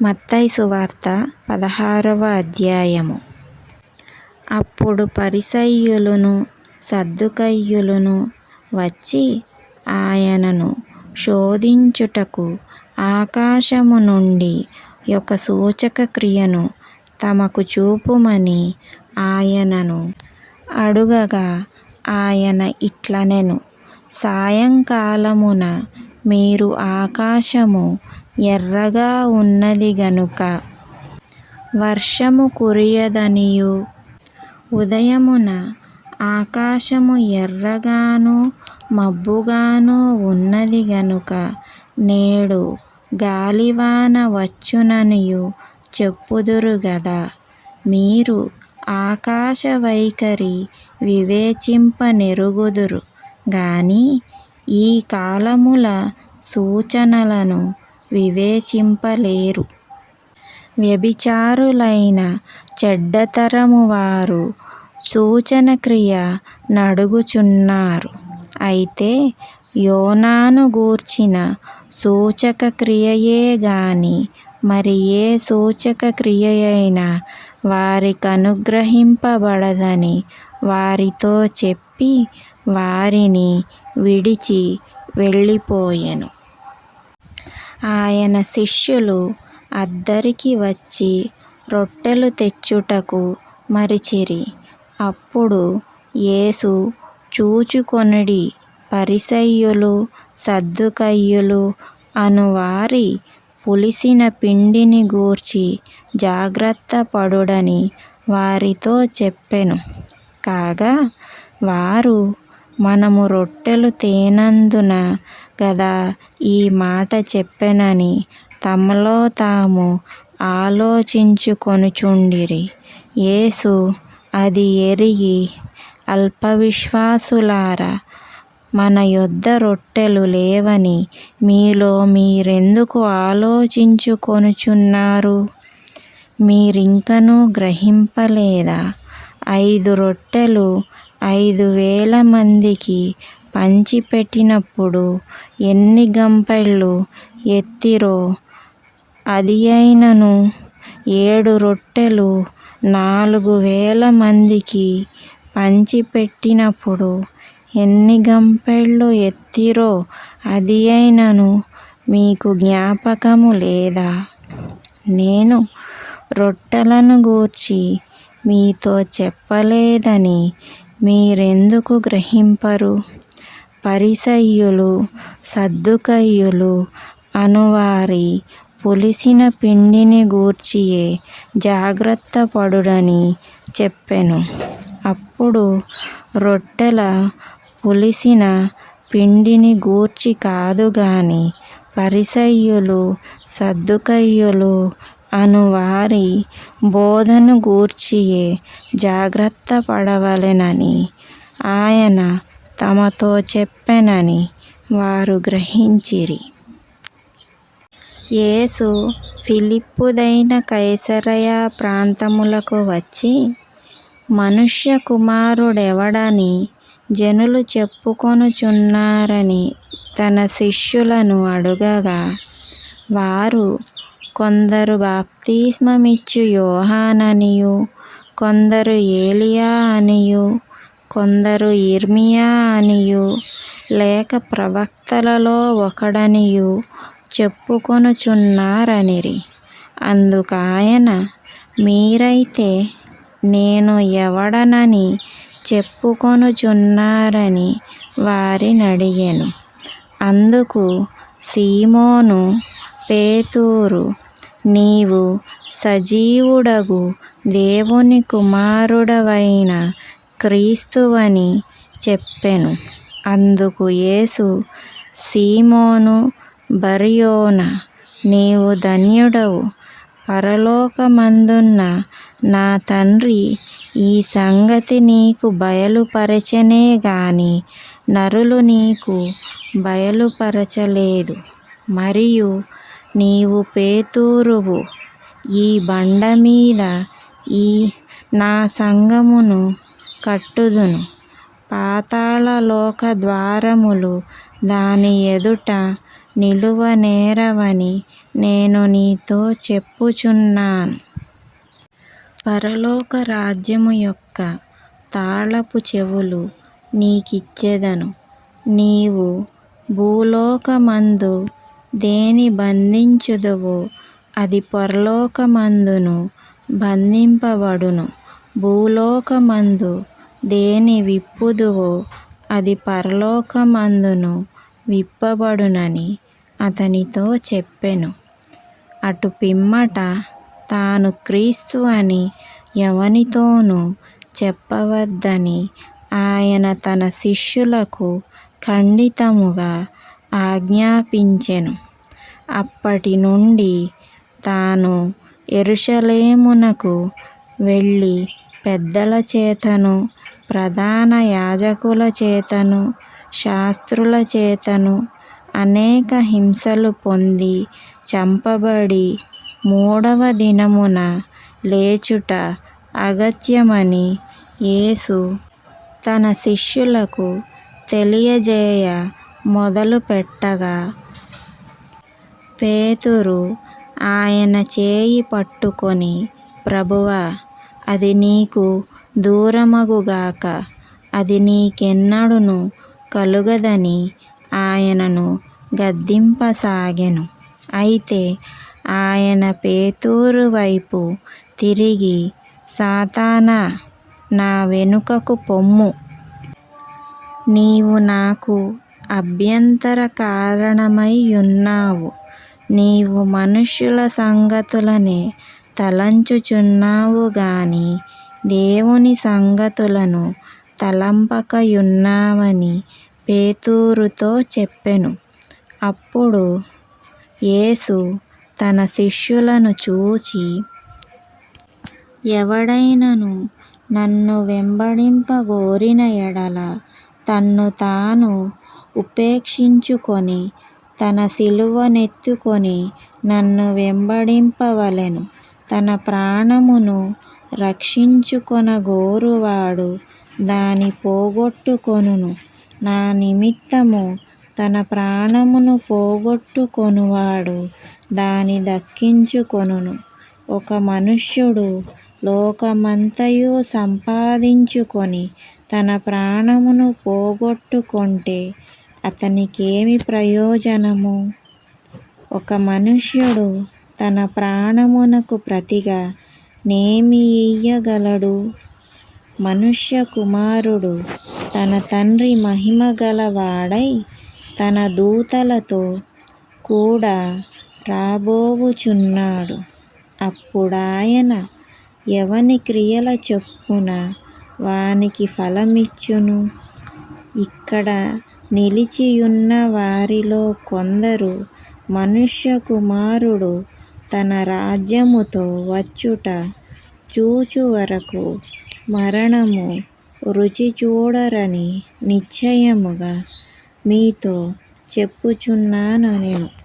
మత్తయి సువార్త పదహారవ అధ్యాయము. అప్పుడు పరిసయ్యులను సద్దుకయ్యులను వచ్చి ఆయనను శోధించుటకు ఆకాశము నుండి ఒక సూచక క్రియను తమకు చూపుమని ఆయనను అడుగగా ఆయన ఇట్లనెను సాయంకాలమున మీరు ఆకాశము ఎర్రగా ఉన్నది గనుక. వర్షము కురియదనియూ. ఉదయమున ఆకాశము ఎర్రగాను మబ్బుగాను ఉన్నది గనుక నేడు గాలివాన వచ్చుననియూ చెప్పుదురు గదా. మీరు ఆకాశ వైఖరి వివేచింపనెరుగుదురు. గాని ఈ కాలముల సూచనలను వివేచింపలేరు. వ్యభిచారులైన చెడ్డతరము వారు సూచన క్రియ నడుగుచున్నారు. అయితే యోనాను గూర్చిన సూచక క్రియయే గాని మరి ఏ సూచక క్రియయైనా వారికనుగ్రహింపబడదని వారితో చెప్పి వారిని విడిచి వెళ్ళిపోయెను. ఆయన శిష్యులు అద్దరికి వచ్చి రొట్టెలు తెచ్చుటకు మరిచిరి. అప్పుడు యేసు చూచుకొనుడి పరిసయ్యులు సద్దుకయ్యులు అను వారి పులిసిన పిండిని గూర్చి జాగ్రత్త పడుడని వారితో చెప్పెను. కాగా వారు మనము రొట్టెలు తేనందున కదా ఈ మాట చెప్పెనని తమలో తాము ఆలోచించుకొనుచుండిరి. యేసు అది ఎరిగి అల్పవిశ్వాసులారా మన యొద్ద రొట్టెలు లేవని మీలో మీరెందుకు ఆలోచించుకొనుచున్నారు? మీరింకనూ గ్రహింపలేదా? ఐదు రొట్టెలు ఐదు వేల మందికి పంచిపెట్టినప్పుడు ఎన్ని గంపెళ్ళు ఎత్తిరో అదియైనను ఏడు రొట్టెలు నాలుగు వేల మందికి పంచిపెట్టినప్పుడు ఎన్ని గంపెళ్ళు ఎత్తిరో అదియైనను మీకు జ్ఞాపకము లేదా? నేను రొట్టెలను గూర్చి మీతో చెప్పలేదని మీరెందుకు గ్రహింపరు? పరిసయ్యులు సద్దుకయ్యులు అనువారి పులిసిన పిండిని గూర్చియే జాగ్రత్త పడుడని చెప్పెను. అప్పుడు రొట్టెల పులిసిన పిండిని గూర్చి కాదు గాని పరిసయ్యులు సద్దుకయ్యులు అను వారి బోధను గూర్చియే జాగ్రత్త పడవలెనని ఆయన తమతో చెప్పెనని వారు గ్రహించిరి. యేసు ఫిలిప్పుదైన కైసరయ ప్రాంతములకు వచ్చి మనుష్య కుమారుడెవడని జనులు చెప్పుకొనుచున్నారని తన శిష్యులను అడుగగా వారు కొందరు బాప్తిస్మమిచ్చు యోహాననియు కొందరు ఏలియా అనియు కొందరు యిర్మీయా అనియు లేక ప్రవక్తలలో ఒకడనియు చెప్పుకొనుచున్నారనిరి. అందుకాయన మీరైతే నేను ఎవడనని చెప్పుకొనుచున్నారని వారినడిగెను. అందుకు సీమోను పేతురు నీవు సజీవుడగు దేవుని కుమారుడవైన క్రీస్తువని చెప్పెను. అందుకు యేసు సీమోను బరియోన నీవు ధన్యుడవు. పరలోకమందున్న నా తండ్రి ఈ సంగతి నీకు బయలుపరచనే గాని నరులు నీకు బయలుపరచలేదు. మరియు నీవు పేతురువు. ఈ బండ మీద ఈ నా సంగమును కట్టుదును. పాతాళలోక ద్వారములు దాని ఎదుట నిలువనేరవని నేను నీతో చెప్పుచున్నాను. పరలోక రాజ్యము యొక్క తాళపు చెవులు నీకిచ్చెదను. నీవు భూలోకమందు దేని బంధించుదువో అది పరలోకమందును బంధింపబడును. భూలోకమందు దేని విప్పుదువో అది పరలోకమందును విప్పబడునని అతనితో చెప్పెను. అటు పిమ్మట తాను క్రీస్తు అని ఎవనితోనూ చెప్పవద్దని ఆయన తన శిష్యులకు ఖండితముగా ఆజ్ఞాపించెను. అప్పటి నుండి తాను యెరూషలేమునకు వెళ్ళి పెద్దల చేతను ప్రధాన యాజకుల చేతను శాస్త్రుల చేతను అనేక హింసలు పొంది చంపబడి మూడవ దినమున లేచుట అగత్యమని యేసు తన శిష్యులకు తెలియజేయ మొదలుపెట్టగా పేతురు ఆయన చేయి పట్టుకొని ప్రభువా అది నీకు దూరమగుగాక. అది నీకెన్నడును కలుగదని ఆయనను గద్దింపసాగెను. అయితే ఆయన పేతురు వైపు తిరిగి సాతానా నా వెనుకకు పొమ్ము. నీవు నాకు అభ్యంతర కారణమై ఉన్నావు. నీవు మనుష్యుల సంగతులనే తలంచుచున్నావు గాని దేవుని సంగతులను తలంపకయున్నావని పేతురుతో చెప్పెను. అప్పుడు యేసు తన శిష్యులను చూచి ఎవడైనను నన్ను వెంబడింపగోరిన ఎడల తన్ను తాను ఉపేక్షించుకొని తన సిలువనెత్తుకొని నన్ను వెంబడింపవలెను. తన ప్రాణమును రక్షించుకొనగోరువాడు దాని పోగొట్టుకొనును. నా నిమిత్తము తన ప్రాణమును పోగొట్టుకొనువాడు దాని దక్కించుకొనును. ఒక మనుష్యుడు లోకమంతయు సంపాదించుకొని తన ప్రాణమును పోగొట్టుకొంటే అతనికేమి ప్రయోజనము? ఒక మనుష్యుడు తన ప్రాణమునకు ప్రతిగా నేమి ఇయ్యగలడు మనుష్య కుమారుడు తన తండ్రి మహిమ గలవాడై తన దూతలతో కూడా రాబోవుచున్నాడు. అప్పుడాయన ఎవని క్రియల చొప్పున వానికి ఫలమిచ్చును? ఇక్కడ నిలిచియున్న వారిలో కొందరు మనుష్య కుమారుడు తన రాజ్యముతో వచ్చుట చూచువరకు మరణము రుచి చూడరని నిశ్చయముగా మీతో చెప్పుచున్నానెను